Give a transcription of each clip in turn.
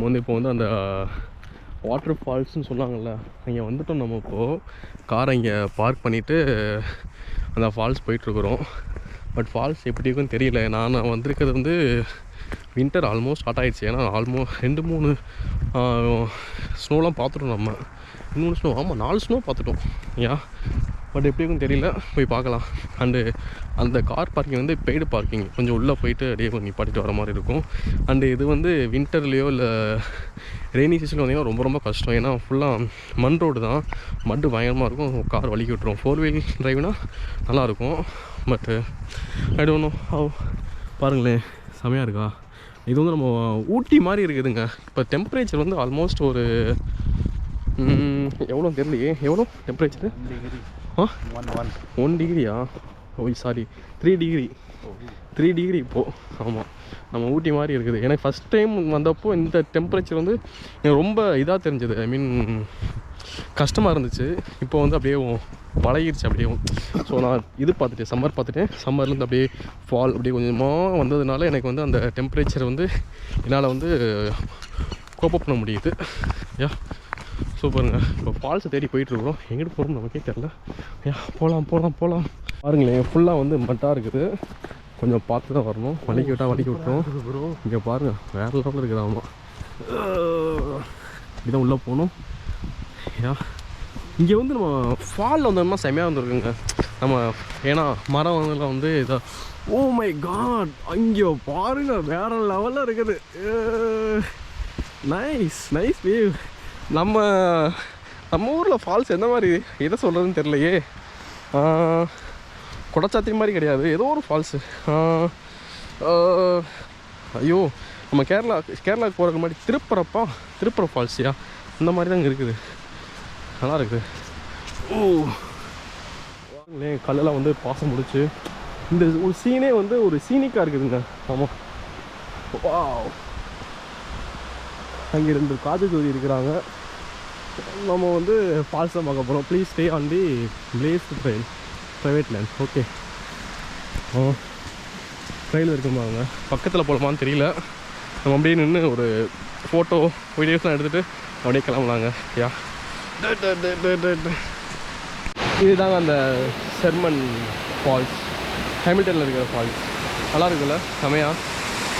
நம்ம வந்து இப்போ வந்து அந்த வாட்டர் ஃபால்ஸ்னு சொன்னாங்கள்ல அங்கே வந்துட்டோம் நம்ம இப்போது காரை இங்கே பார்க் பண்ணிவிட்டு அந்த ஃபால்ஸ் போயிட்டுருக்குறோம். பட் ஃபால்ஸ் எப்படி இருக்குன்னு தெரியல. நான் வந்திருக்கிறது வந்து வின்டர் ஆல்மோஸ்ட் ஸ்டார்ட் ஆகிடுச்சு ஏன்னா ஆல்மோ ரெண்டு மூணு ஸ்னோலாம் பார்த்துட்டோம் நம்ம. ரெண்டு மூணு ஸ்னோ ஆமாம் நாலு ஸ்னோ பார்த்துட்டோம். ஏன் பட் எப்படி இருக்குன்னு தெரியல. போய் பார்க்கலாம். அண்டு அந்த கார் பார்க்கிங் வந்து பெய்டு பார்க்கிங் கொஞ்சம் உள்ளே போயிட்டு அப்படியே கொஞ்சம் நிப்பாட்டிட்டு வர மாதிரி இருக்கும். அண்டு இது வந்து வின்டர்லேயோ இல்லை ரெய்னி சீசனில் வந்தீங்கன்னா ரொம்ப ரொம்ப கஷ்டம். ஏன்னா ஃபுல்லாக மண் ரோடு தான். மட்டு பயங்கரமாக இருக்கும். கார் வலிக்கி விட்டுரும். ஃபோர் வீல் டிரைவ்னா நல்லாயிருக்கும் பட்டு ஐ டோன்ட் நோ ஹவ் பாருங்களேன் செமையாக இருக்கா? இது வந்து நம்ம ஊட்டி மாதிரி இருக்குதுங்க. இப்போ டெம்பரேச்சர் வந்து ஆல்மோஸ்ட் ஒரு எவ்வளோ தெரியலையே. எவ்வளோ டெம்பரேச்சரு ஒன் டிகிரியா ஓய் sorry three degree three degree இப்போது ஆமாம் நம்ம ஊட்டி மாதிரி இருக்குது. எனக்கு ஃபஸ்ட் டைம் வந்தப்போ இந்த டெம்பரேச்சர் வந்து எனக்கு ரொம்ப இதாக தெரிஞ்சது. ஐ மீன் கஷ்டமாக இருந்துச்சு. இப்போ வந்து அப்படியே பழகிருச்சு அப்படியே ஸோ நான் இது பார்த்துட்டேன். சம்மர் பார்த்துட்டேன். சம்மர்லேருந்து அப்படியே ஃபால் அப்படியே கொஞ்சமாக வந்ததுனால எனக்கு வந்து அந்த டெம்பரேச்சர் வந்து என்னால் வந்து கோப்பப் பண்ண முடியுது. யா சூப்பருங்க. இப்போ ஃபால்ஸை தேடி போயிட்டுருக்குறோம். எங்கிட்டு போகிறோம் நமக்கே தெரில யா போகலாம் போகலாம் போகலாம் பாருங்களேன் ஃபுல்லாக வந்து மட்டாக இருக்குது. கொஞ்சம் பார்த்து தான் வரணும். வலிக்கி விட்டால் வலிக்கி விட்டுரும். இங்கே பாருங்கள் வேறு லெவலில் இருக்குது ஆமாம் இப்படிதான் உள்ளே போகணும். யா இங்கே வந்து நம்ம ஃபாலில் வந்தோம்னா செமையாக வந்துருக்குங்க. நம்ம ஏன்னா மரம் வந்துலாம் வந்து இதை ஓ மை காட் அங்கே பாருங்க வேற லெவலில் இருக்குது. நைஸ் நைஸ் வியூ நம்ம நம்ம ஊரில் ஃபால்ஸ் எந்த மாதிரி எதை சொல்கிறதுன்னு தெரியலையே. குடச்சாத்தி மாதிரி கிடையாது. ஏதோ ஒரு ஃபால்ஸு ஐயோ நம்ம கேரளா கேரளாவுக்கு போகிறதுக்கு முன்னாடி திருப்பரப்பா திருப்பர ஃபால்ஸியா அந்த மாதிரி தான் இங்கே இருக்குது. நல்லா இருக்குது ஓ. பாருங்களேன் கல்லெல்லாம் வந்து பாசம் முடிச்சு இந்த ஒரு சீனே வந்து ஒரு சீனிக்காக இருக்குதுங்க. ஆமாம் வா அங்கே ரெண்டு காது ஜோதி இருக்கிறாங்க. நம்ம வந்து ஃபால்ஸ் பார்க்க போகிறோம் please stay on the place train private land okay ah train இருக்குமாங்க பக்கத்தில் போகலாமான்னு தெரியல. நம்ம அப்படியே நின்று ஒரு ஃபோட்டோ வீடியோஸ்லாம் எடுத்துகிட்டு அப்படியே கிளம்பலாங்க. யா இதுதாங்க அந்த செர்மன் ஃபால்ஸ் ஹேமில்டனில் இருக்கிற ஃபால்ஸ் நல்லா இருக்குல்ல? செமையா?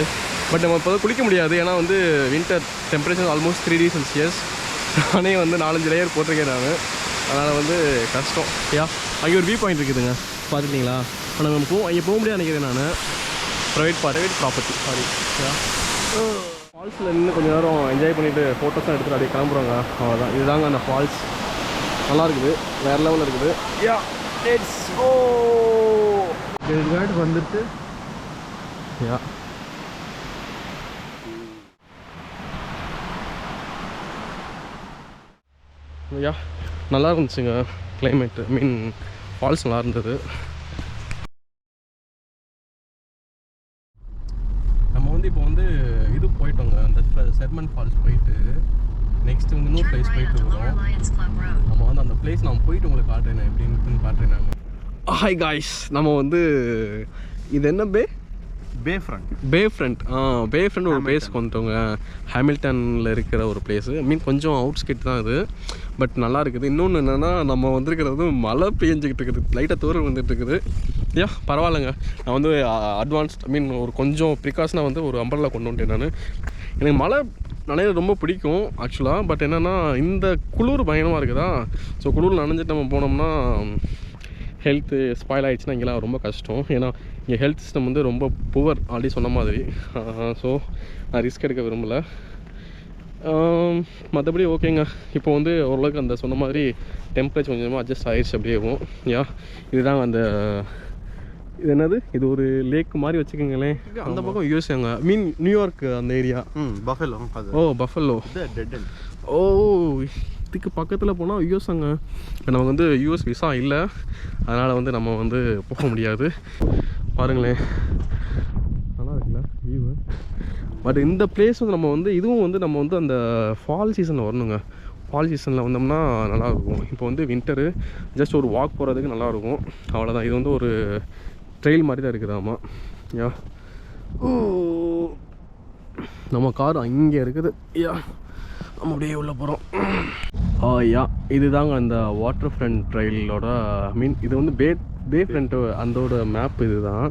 எஸ் பட் நம்ம இப்போ குளிக்க முடியாது. ஏன்னா வந்து winter temperature almost three degree Celsius நானே வந்து நாலஞ்சு லேயர் போட்டிருக்கேன் நான். அதனால் வந்து கஷ்டம். யா அங்கே ஒரு வியூ பாயிண்ட் இருக்குதுங்க. பார்த்துக்கிட்டீங்களா ஆனால் நம்ம போக அங்கே போக முடியாது நினைக்கிறேன் நான். ப்ரைவேட் ப்ரைவேட் ப்ராப்பர்ட்டி சாரி ஃபால்ஸில் நின்று கொஞ்சம் நேரம் என்ஜாய் பண்ணிவிட்டு ஃபோட்டோஸ்லாம் எடுத்துகிட்டு அப்படியே கிளம்புறோங்க. அவ்வளோதான் இதுதாங்க அந்த ஃபால்ஸ் நல்லா இருக்குது. வேறு லெவலில் இருக்குது. யா லெட்ஸ் கோ கேட் வந்துட்டு. யா யா நல்லா இருந்துச்சுங்க climate. ஐ மீன் ஃபால்ஸ் நல்லா இருந்தது நம்ம வந்து இப்போ வந்து இது போயிட்டோங்க அந்த செர்மன் ஃபால்ஸ் போயிட்டு நெக்ஸ்ட் வந்து இன்னொரு பிளேஸ் போயிட்டு இருக்கிறோம் நம்ம வந்து அந்த பிளேஸ் நான் போயிட்டு உங்களுக்கு காட்டுறேன் எப்படி இருக்குன்னு காட்டுறேன் நான். ஹாய் காய்ஸ் நம்ம வந்து இது என்ன bay? Bay front bay front ஆ பே ஃப்ரண்ட் ஒரு பிளேஸ்க்கு வந்துட்டோங்க ஹாமில்டனில் இருக்கிற ஒரு பிளேஸு மீன் கொஞ்சம் அவுட்ஸ்கெட் தான் இது பட் நல்லா இருக்குது. இன்னொன்று என்னென்னா நம்ம வந்திருக்கிறது மழை பெஞ்சிக்கிட்டு இருக்குது. லைட்டாக தூரம் வந்துட்டு இருக்குது. யா பரவாயில்லைங்க. நான் வந்து அட்வான்ஸ் ஐ மீன் ஒரு கொஞ்சம் ப்ரிகாஷனாக வந்து ஒரு அம்பர்லா கொண்டு வந்துட்டேன் நான். எனக்கு மழை நனைய ரொம்ப பிடிக்கும் ஆக்சுவலாக பட் என்னென்னா இந்த குளிர் பயங்கரமாக இருக்குதா? ஸோ குளிர் நனைஞ்சிட்டு நம்ம போனோம்னா ஹெல்த்து ஸ்பாயில் ஆகிடுச்சுன்னா இங்கெல்லாம் ரொம்ப கஷ்டம். ஏன்னா இங்கே ஹெல்த் சிஸ்டம் வந்து ரொம்ப புவர் ஆல்ரெடி சொன்ன மாதிரி. ஸோ நான் ரிஸ்க் எடுக்க விரும்பலை. மற்றபடி ஓகேங்க இப்போ வந்து ஓரளவுக்கு அந்த சொன்ன மாதிரி டெம்பரேச்சர் கொஞ்சமாக அட்ஜஸ்ட் ஆயிடுச்சு அப்படியேவும் யா இதுதாங்க அந்த இது என்னது? இது ஒரு லேக் மாதிரி வச்சுக்கோங்களேன். அந்த பக்கம் யூஎஸ்ஏங்க மீன் நியூயார்க் அந்த area hmm Buffalo oh Buffalo dead oh இதுக்கு பக்கத்தில் போனால் யூஎஸ் அங்கே. நமக்கு வந்து யூஎஸ் விசா இல்லை. அதனால் வந்து நம்ம வந்து போக முடியாது. பாருங்களேன். நல்லா இருக்குல்ல? வியூவு பட் இந்த பிளேஸ் வந்து நம்ம வந்து இதுவும் வந்து நம்ம வந்து அந்த ஃபால் சீசனில் வரணுங்க. ஃபால் சீசனில் வந்தோம்னா நல்லாயிருக்கும் இப்போ வந்து வின்டரு ஜஸ்ட் ஒரு வாக் போகிறதுக்கு நல்லாயிருக்கும் அவ்வளோதான் இது வந்து ஒரு ட்ரெயில் மாதிரி தான் இருக்குது. ஆமாம் யா ஓ நம்ம கார் அங்கே இருக்குது. யா நம்ம அப்படியே உள்ளே போகிறோம் யா இதுதாங்க அந்த வாட்டர் ஃப்ரண்ட் ட்ரைலோட மீன் இது வந்து பே பே ஃப்ரண்ட் அந்தோட மேப் இதுதான்.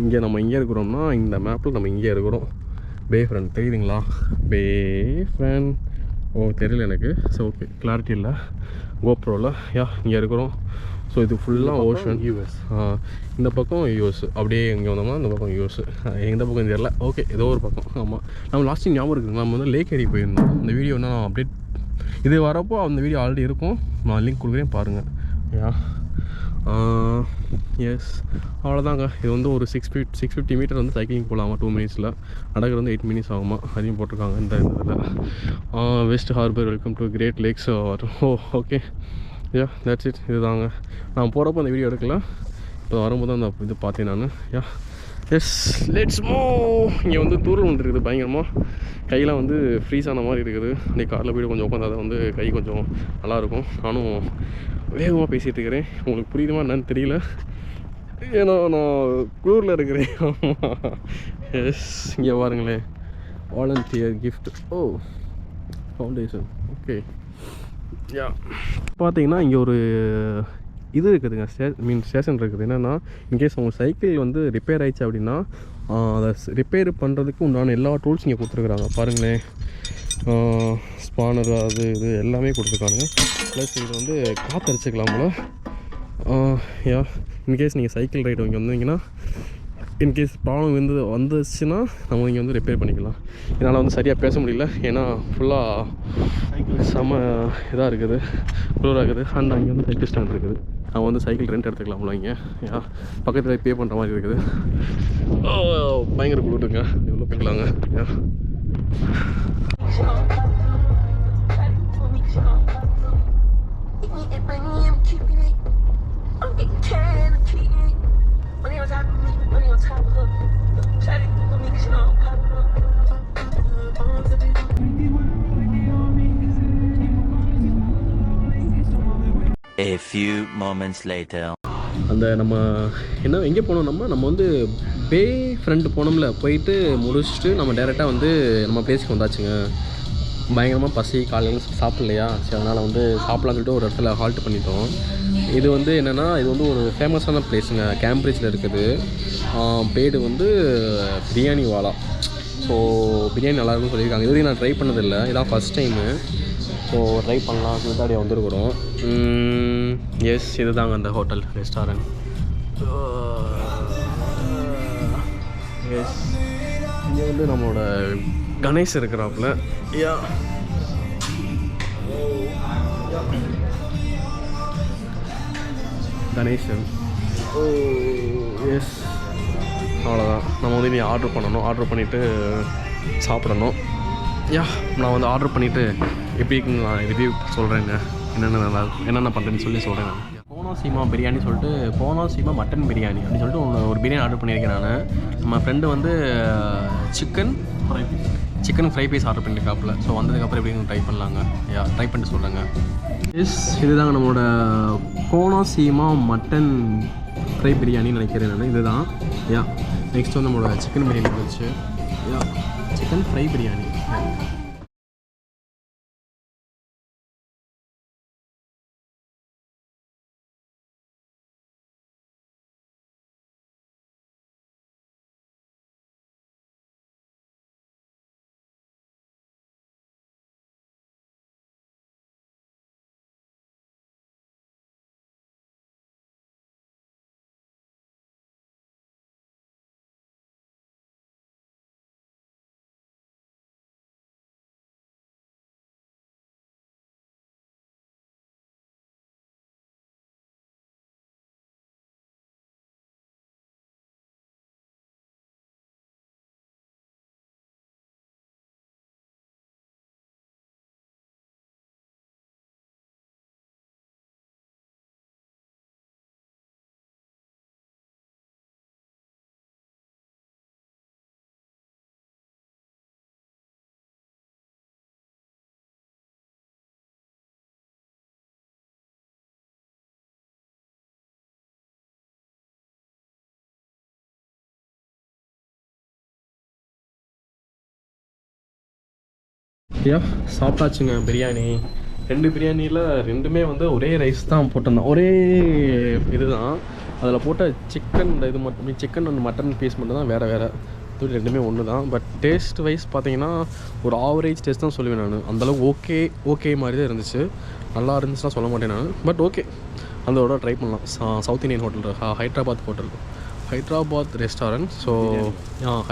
இங்கே நம்ம இங்கே இருக்கிறோம்னா இந்த மேப்பில் நம்ம இங்கே இருக்கிறோம். பே ஃப்ரண்ட் தெரியுதுங்களா? பே ஃப்ரண்ட் ஓ தெரியல எனக்கு. ஸோ ஓகே கிளாரிட்டி இல்லை. கோப்ரோவில் யா இங்கே இருக்கிறோம். ஸோ இது ஃபுல்லாக ஓஷன் யூஎஸ் இந்த பக்கம் யூஎஸ் அப்படியே இங்கே வந்தோம்னா இந்த பக்கம் யூஎஸ் எந்த பக்கம் தெரியல. ஓகே ஏதோ ஒரு பக்கம். ஆமாம் நம்ம லாஸ்ட் டைம் ஞாபகம் இருக்குது நம்ம வந்து லேக் ஏரி போயிருந்தோம். இந்த வீடியோ நான் அப்டேட் இது வரப்போ அந்த வீடியோ ஆல்ரெடி இருக்கும். நான் லிங்க் கொடுக்குறேன் பாருங்கள் யா எஸ் அவ்வளோதாங்க இது வந்து ஒரு six feet six fifty meter வந்து சைக்கிளிங் போகலாமா? டூ மினிட்ஸில் நடக்கிறது வந்து எயிட் மினிட்ஸ் ஆகுமா? அதையும் போட்டிருக்காங்க இந்த இதில் West Harbour welcome to Great Lakes oh okay yeah that's it இதுதாங்க. நான் போகிறப்போ அந்த வீடியோ எடுக்கல இப்போ வரும்போது அந்த இது பார்த்தேன் நான். யா எஸ் லெட்ஸ் மூ இங்கே வந்து தூரல் ஒன்று இருக்குது பயங்கரமாக கையெல்லாம் வந்து ஃப்ரீஸ் ஆன மாதிரி இருக்குது. அப்படியே காரில் போய்ட்டு கொஞ்சம் உட்காந்தாதான் வந்து கை கொஞ்சம் நல்லாயிருக்கும் நானும் வேகமாக பேசிகிட்டு இருக்கிறேன். உங்களுக்கு புரியுதுமா என்னன்னு தெரியல. ஏன்னா நான் குளூரில் இருக்கிறேன். ஆமாம் எஸ் இங்கே பாருங்களேன். Volunteer gift of foundation okay yeah பார்த்தீங்கன்னா இங்கே ஒரு இது இருக்குதுங்க. ஸ்டே மீன் ஸ்டேஷன் இருக்குது. என்னென்னா இன்கேஸ் உங்கள் சைக்கிள் வந்து ரிப்பேர் ஆயிடுச்சு அப்படின்னா அதை ரிப்பேர் பண்ணுறதுக்கு உண்டான எல்லா டூல்ஸ் இங்கே கொடுத்துருக்குறாங்க. பாருங்களேன் ஸ்பானர் அது இது எல்லாமே கொடுத்துருக்காங்க ப்ளஸ் இது வந்து காத்தரிச்சிக்கலாம்ல யா இன்கேஸ் நீங்கள் சைக்கிள் ரைடு இங்கே வந்தீங்கன்னா இன்கேஸ் ப்ராப்ளம் வந்து வந்துச்சுன்னா நம்ம இங்கே வந்து ரிப்பேர் பண்ணிக்கலாம். என்னால் வந்து சரியாக பேச முடியல. ஏன்னா ஃபுல்லாக செம இதாக இருக்குது. குளிராக இருக்குது. அண்ட் அங்கே வந்து சைக்கிள் ஸ்டாண்ட் இருக்குது. அவங்க வந்து சைக்கிள் ரெண்ட் எடுத்துக்கலாம்ல இங்கே. யா பக்கத்தில் பே பண்ணுற மாதிரி இருக்குது. பயங்கர குளிருங்க. எவ்வளோ போய்க்கலாங்க யா. Money, I'm keeping it. I'm getting can, I'm keeping. A few moments later. அந்த நம்ம என்ன எங்கே போனோம் நம்ம? நம்ம வந்து பே ஃப்ரெண்டு போனோம்ல போயிட்டு முடிச்சுட்டு நம்ம டேரெக்டாக வந்து நம்ம பிளேஸ்க்கு வந்தாச்சுங்க. பயங்கரமாக பசி காலையில் சாப்பிட்லையா? சரி அதனால் வந்து சாப்பிட்லான்னு சொல்லிட்டு ஒரு இடத்துல ஹால்ட் பண்ணிட்டோம். இது வந்து என்னென்னா இது வந்து ஒரு ஃபேமஸான பிளேஸுங்க கேம்பிரிட்ஜில் இருக்குது. பேடு வந்து பிரியாணி வாலா. ஸோ பிரியாணி நல்லாருக்குன்னு சொல்லியிருக்காங்க. இது வரைக்கும் நான் ட்ரை பண்ணதில்லை. இதான் ஃபஸ்ட் டைமு ஸோ ட்ரை பண்ணலாம் சொல்லிட்டு அப்படியே வந்துருக்குறோம். எஸ் இதுதாங்க அந்த ஹோட்டல் ரெஸ்டாரண்ட் எஸ் இங்கே வந்து நம்மளோட கணேஷ் இருக்கிறாப்புல. யா. கணேசன் ஓ. எஸ் அவ்வளோதான் நம்ம வந்து இனி ஆர்டர் பண்ணணும். ஆர்டர் பண்ணிவிட்டு சாப்பிடணும். யா நான் வந்து ஆர்டர் பண்ணிவிட்டு எப்படி நான் ரிவ்யூ சொல்கிறேங்க என்னென்ன நல்லா என்னென்ன பண்ணுறேன்னு சொல்லி சொல்கிறேன் நான். சீமா பிரியாணி சொல்லிட்டு போனோ சீமா மட்டன் பிரியாணி அப்படின்னு சொல்லிட்டு ஒன்று ஒரு பிரியாணி ஆர்டர் பண்ணியிருக்கேன் நான். நம்ம ஃப்ரெண்டு வந்து chicken fry piece chicken fry piece order பண்ணியிருக்காப்புல so வந்ததுக்கப்புறம் எப்படின்னு ட்ரை பண்ணலாங்க. யா ட்ரை பண்ணிட்டு சொல்கிறேங்க எஸ் இதுதாங்க நம்மளோட கோனா சீமா மட்டன் ஃப்ரை பிரியாணின்னு நினைக்கிறேன் நான். இதுதான். யா நெக்ஸ்ட் வந்து நம்மளோட சிக்கன் பிரியாணி வச்சு. Yeah chicken fry biryani. Yeah சாப்பிட்டாச்சுங்க biryani. ரெண்டு பிரியாணியில் ரெண்டுமே வந்து ஒரே ரைஸ் தான் போட்டிருந்தோம். ஒரே இதுதான். அதில் போட்ட சிக்கன் இது மட்டும் சிக்கன் அண்ட் மட்டன் பீஸ் மட்டும் தான் வேறு வேறு. இது ரெண்டுமே ஒன்று தான் பட் டேஸ்ட் வைஸ் பார்த்தீங்கன்னா ஒரு ஆவரேஜ் டேஸ்ட் தான் சொல்லுவேன் நான். அந்தளவுக்கு ஓகே ஓகே மாதிரி தான் இருந்துச்சு. நல்லா இருந்துச்சுன்னா சொல்ல மாட்டேன் நான். பட் ஓகே அந்த ட்ரை பண்ணலாம். South Indian hotel Hyderabad hotel Hyderabad restaurant so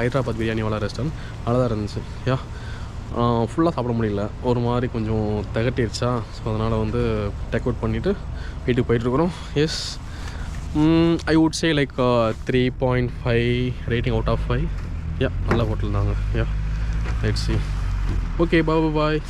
Hyderabad biryani வாலா ரெஸ்டாரண்ட் நல்லா தான் இருந்துச்சு. யா ஃபுல்லாக சாப்பிட முடியல. ஒரு மாதிரி கொஞ்சம் திகட்டிடுச்சா ஸோ அதனால் வந்து டேக் அவுட் பண்ணிவிட்டு வீட்டுக்கு போயிட்டுருக்குறோம் yes I would say like three point five rating out of five yeah நல்ல ஹோட்டல் தாங்க. Yeah right see okay bye bye